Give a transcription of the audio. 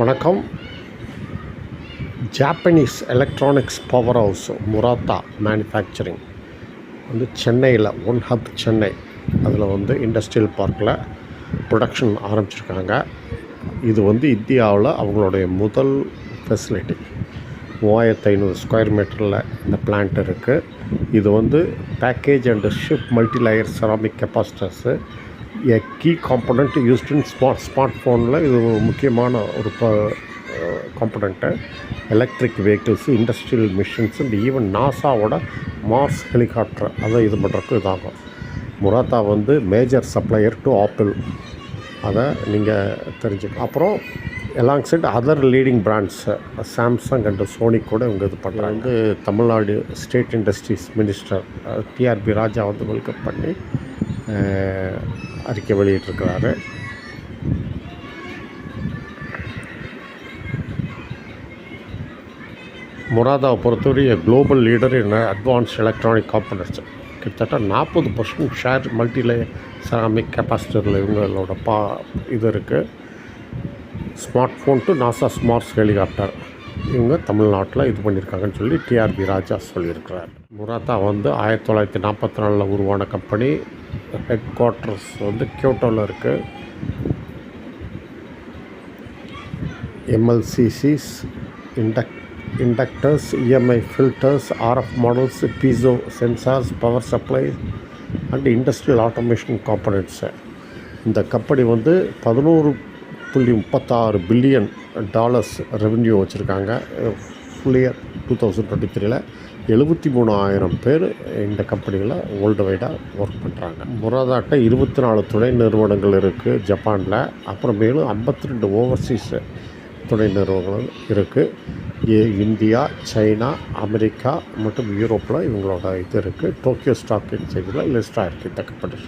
வணக்கம். Japanese electronics power house Murata manufacturing வந்து சென்னையில் ஒன் ஹப் சென்னை. அதில் வந்து இண்டஸ்ட்ரியல் பார்க்கில் ப்ரொடக்ஷன் ஆரம்பிச்சிருக்காங்க. இது வந்து இந்தியாவில் அவங்களுடைய முதல் ஃபெசிலிட்டி மூவாயிரத்து ஐநூறு ஸ்கொயர் மீட்டரில் இந்த பிளான்ட் இருக்குது இது வந்து package and chip multilayer ceramic capacitors a key component used in smart smart ஃபோனில் இது ஒரு முக்கியமான ஒரு ப component electric vehicles industrial machines and even நாசாவோட Mars helicopter அதை இது பண்ணுறதுக்கு இதாகும். முராத்தா வந்து மேஜர் சப்ளையர் டு ஆப்பிள் அதை நீங்கள் தெரிஞ்சுக்கணும் அப்புறம் along side other leading brands Samsung and Sony கூட இவங்க இது பண்ணுறாங்க வந்து Tamil Nadu state industries minister TRB Raja வந்து வெல்கம் பண்ணி அறிக்கை வெளியிட்டிருக்கிறாரு. முராதாவை பொறுத்தவரைய global leader in advance electronic components கிட்டத்தட்ட நாற்பது பர்சன்ட் ஷேர் மல்டிலே செராமிக் கெப்பாசிட்டரில் இவங்களோட பா இது இருக்குது smart phone to NASA smart helicopter இவங்க தமிழ்நாட்டில் இது பண்ணியிருக்காங்கன்னு சொல்லி டிஆர்பி ராஜா சொல்லியிருக்கிறார். முராத்தா வந்து ஆயிரத்தி தொள்ளாயிரத்தி நாற்பத்தி நாலில் உருவான கம்பெனி ஹெட் குவார்ட்டர்ஸ் வந்து கியோட்டோவில் இருக்குது MLCCs இண்டக் inductors EMI filters RF models piezo sensors power supply and industrial automation components இந்த கம்பெனி வந்து பதினோரு புள்ளி முப்பத்தாறு பில்லியன் டாலர்ஸ் ரெவென்யூ வச்சுருக்காங்க. Full year two thousand twenty த்ரீல எழுபத்தி மூணாயிரம் பேர் இந்த கம்பெனியில் வேர்ல்டு வைடாக ஒர்க் பண்ணுறாங்க முராதாட்ட இருபத்தி நாலு துணை நிறுவனங்கள் இருக்குது ஜப்பானில். அப்புறம் மேலும் ஐம்பத்தி ரெண்டு ஓவர்சீஸ் துணை நிறுவனங்கள் இருக்குது ஏ இந்தியா சைனா அமெரிக்கா மற்றும் யூரோப்பில் இவங்களோட இது இருக்குது டோக்கியோ ஸ்டாக் எக்ஸ்சேஞ்சில் லிஸ்ட் ஆகிருக்கு இந்த கம்பெனி